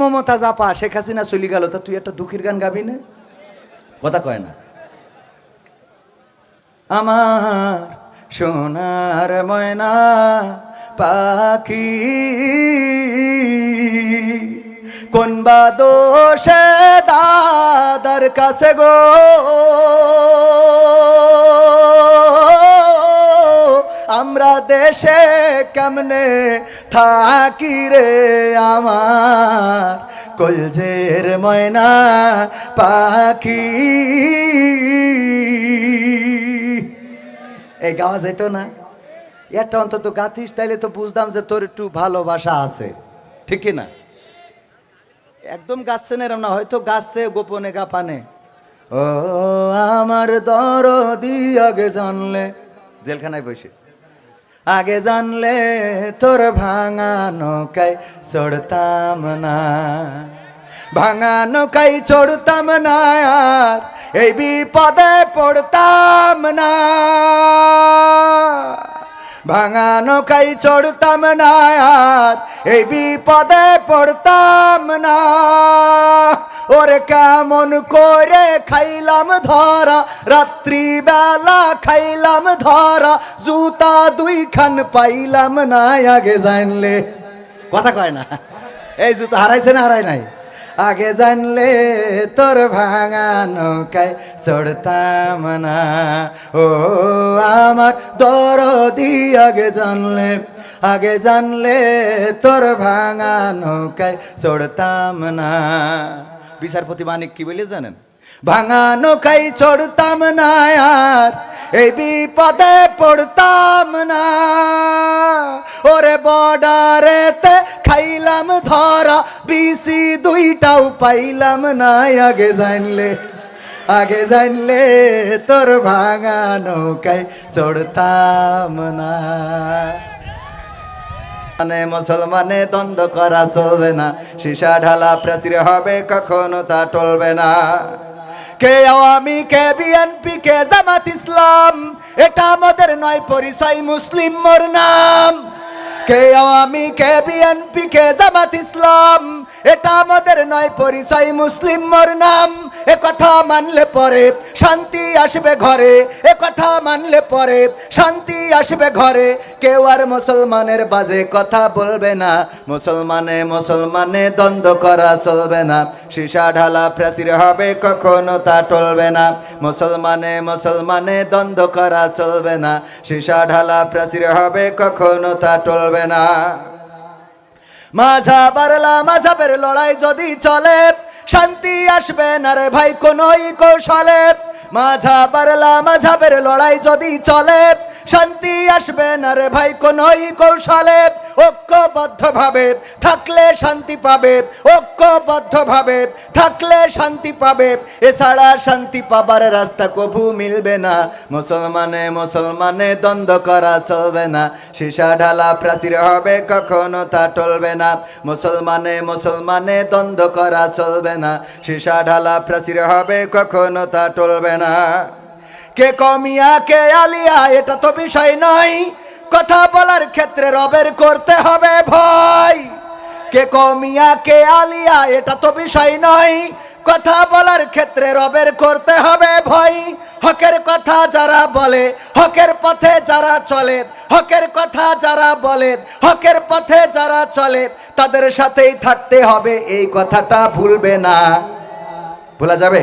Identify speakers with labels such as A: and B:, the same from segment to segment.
A: মমতা জাপা শেখ হাসিনা চলে গেল, তা তুই একটা দুঃখের গান গাবি না? কথা কয় না। আমার সোনার ময়না পাখি, কোন বা দোষে দাদার কাছে গো? আমরা দেশে কেমনে থাকি রে আমার? কলজের ময়না পাখি। এই গাওয়া যেত না? একটা অন্তত গাতিস তাইলে তো বুঝতাম যে তোর একটু ভালোবাসা আছে। ঠিক না? একদম গাচ্ছে না এরম না, হয়তো গাচ্ছে গোপনে গাপানে। ও আমার দরদি আগে জানলে। জেলখানায় বসে। আগে জানলে তোর ভাঙা নৌকায় চড়তাম না। ভাঙা নৌকায় চড়তাম না আর এই বিপদে পড়তাম না। ভাঙা নৌকায় চড়তাম না আর এই বিপদে পড়তাম না। ওরে কেমন করে খাইলাম ধরা, রাত্রিবেলা খাইলাম ধরা, জুতা দুই খান পাইলাম না, আগে জানলে। কথা কয় না, এই জুতা হারাইছে না হারাই নাই? আগে জানলে তোর ভাঙা নৌকায় চড়তাম না। ও আমার দরদি, আগে জানলে আগে জানলে তোর ভাঙা নৌকায় চড়তাম না। বিচারপতি মানিক কি বলে জানেন? ভাঙা নৌকায় চড়তাম না আর, এই বিপদে পড়তাম না। ওরে বর্ডারেতে খাইলাম ধরা, বিসি দুইটাও পাইলাম না। আগে জানলে আগে জানলে তোর ভাঙা নৌকায় চড়তাম না। মানে মুসলমানে দ্বন্দ্ব করা চলবে না। সীসা ঢালা প্রাচীর হবে, কখনো তা টলবে না। কে আওয়ামী, কে বিএনপি কে জামাত ইসলাম, এটা আমাদের নয়, পরিচয় মুসলিম মোর নাম। কে আওয়ামী, কে বিএনপি কে জামাত ইসলাম এটা আমাদের নয়, পরিচয় মুসলিম মোর নাম। এ কথা মানলে পরে শান্তি আসবে ঘরে। এ কথা মানলে পরে শান্তি আসবে ঘরে। কেউ আর মুসলমানের বাজে কথা বলবে না। মুসলমানে মুসলমানে দ্বন্দ্ব করা চলবে না। সীসা ঢালা প্রাচীর হবে, কখনো তা টলবে না। মুসলমানে মুসলমানে দ্বন্দ্ব করা চলবে না। সীসা ঢালা প্রাচীর হবে, কখনো তা টলবে না। মাঝা বারলা মাঝাবের লড়াই যদি চলে, শান্তি আসবে না রে ভাই কোনই কৌশলে। মাঝা বারলা মাঝাবের লড়াই যদি চলে, শান্তি আসবে না রে ভাই কোনই কৌশলে। ঐক্যবদ্ধ ভাবে থাকলে শান্তি পাবে ঐক্যবদ্ধ ভাবে থাকলে শান্তি পাবে। এছাড়া শান্তি পাবার রাস্তা কভু মিলবে না। মুসলমানে মুসলমানে দ্বন্দ্ব করা চলবে না। সীসা ঢালা প্রাচীর হবে, কখনো তা টলবে না। মুসলমানে মুসলমানে দ্বন্দ্ব করা চলবে না। সীসা ঢালা প্রাচীর হবে, কখনো তা টলবে না। কে কমিয়া, কে আলিয়া, এটা তো বিষয় নয়। কথা বলার ক্ষেত্রে রবের করতে হবে ভয়। কে কমিয়া কে আলিয়া, এটা তো বিষয় নয়। কথা বলার ক্ষেত্রে রবের করতে হবে ভয়। হকের কথা যারা বলে, হকের পথে যারা চলে, হকের কথা যারা বলে, হকের পথে যারা চলে, তাদের সাথেই থাকতে হবে, এই কথাটা ভুলবে না। ভোলা যাবে?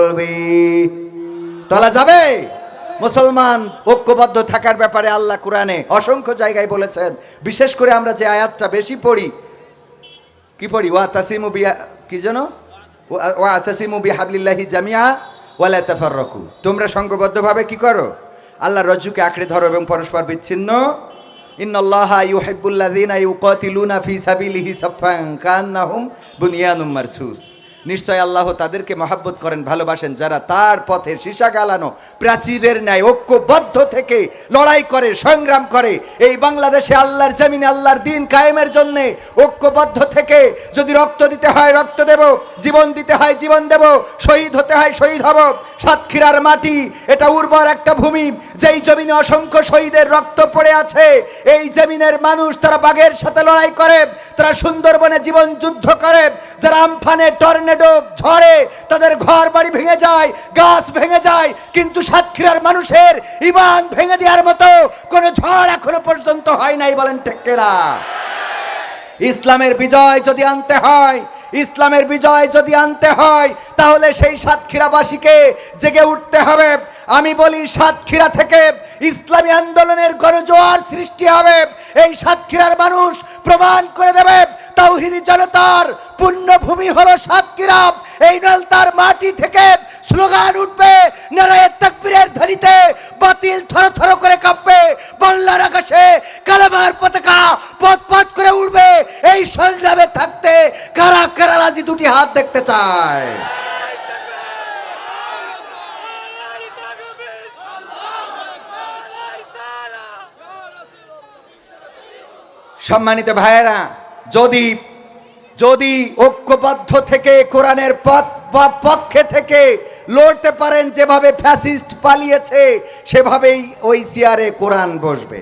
A: টলবি টলা যাবে? মুসলমান ঐক্যবদ্ধ থাকার ব্যাপারে আল্লাহ কোরআনে অসংখ্য জায়গায় বলেছেন। বিশেষ করে আমরা যে আয়াতটা বেশি পড়ি, কি পড়ি? ওয়া তাসিমু বিয়া কি যেন? ওয়া- তাসিমু বিহাবলিল্লাহি জামিয়া ওয়ালা তাফাররাকু। তোমরা সংঘবদ্ধভাবে কি করো? আল্লাহ রজ্জুকে আঁকড়ে ধরো এবং পরস্পর বিচ্ছিন্ন। ইন্নাল্লাহা ইউহিব্বুল্লাযীনা ইউকাতিলুনা ফি সাবিলিহি সাফফান কান্নাহুম বুনিয়ানুম মারসুস। নিশ্চয় আল্লাহ তাদেরকে মহাব্বত করেন, ভালোবাসেন। যারা তার পথে সীসা গালানো, প্রাচীরের ন্যায় ঐক্যবদ্ধ থেকে লড়াই করে, সংগ্রাম করে, এই বাংলাদেশে আল্লাহর জমিনে আল্লাহর দিন কায়েমের জন্য ঐক্যবদ্ধ থেকে যদি রক্ত দিতে হয়, রক্ত দেব, জীবন দিতে হয়, জীবন দেব, শহীদ হতে হয়, শহীদ হব। সাতক্ষীরার মাটি, এটা উর্বর একটা ভূমি, যেই জমিনে অসংখ্য শহীদের রক্ত পড়ে আছে, এই জমিনের মানুষ তারা বাঘের সাথে লড়াই করে, তারা সুন্দরবনে জীবন যুদ্ধ করে, যারা আমফানে টর্নেডো ঝড়ে তাদের ঘর বাড়ি ভেঙে যায়, গাছ ভেঙে যায়, কিন্তু সাতক্ষীরার মানুষের ইমান ভেঙে দেওয়ার মতো কোনো ঝড় এখনও পর্যন্ত হয় নাই বলেন টেকেরা ইসলামের বিজয় যদি আনতে হয়, ইসলামের বিজয় যদি আনতে হয়, তাহলে সেই সাতক্ষীরাবাসীকে জেগে উঠতে হবে। আমি বলি সাতক্ষীরা থেকে ইসলামী আন্দোলনের গণজোয়ার সৃষ্টি হবে। এই সাতক্ষীরার মানুষ প্রমাণ করে দেবে জনতার পুণ্যভূমি হলো সাতক্ষীরা এই মাটি থেকে স্লোগান উঠবে নারায়ের বাতিল থর থর করে কাঁপবে, বাংলার আকাশে কালামার পতাকা পথ পথ করে উঠবে এই সংগ্রামে থাকতে কারা কারা রাজি দুটি হাত দেখতে চায়? সম্মানিত ভাইয়েরা যদি যদি ঐক্যবদ্ধ থেকে কোরআনের পথ পক্ষে থেকে লড়তে পারেন যেভাবে ফ্যাসিস্ট পালিয়েছে, সেভাবেই ওই সিয়ারে কোরআন বসবে।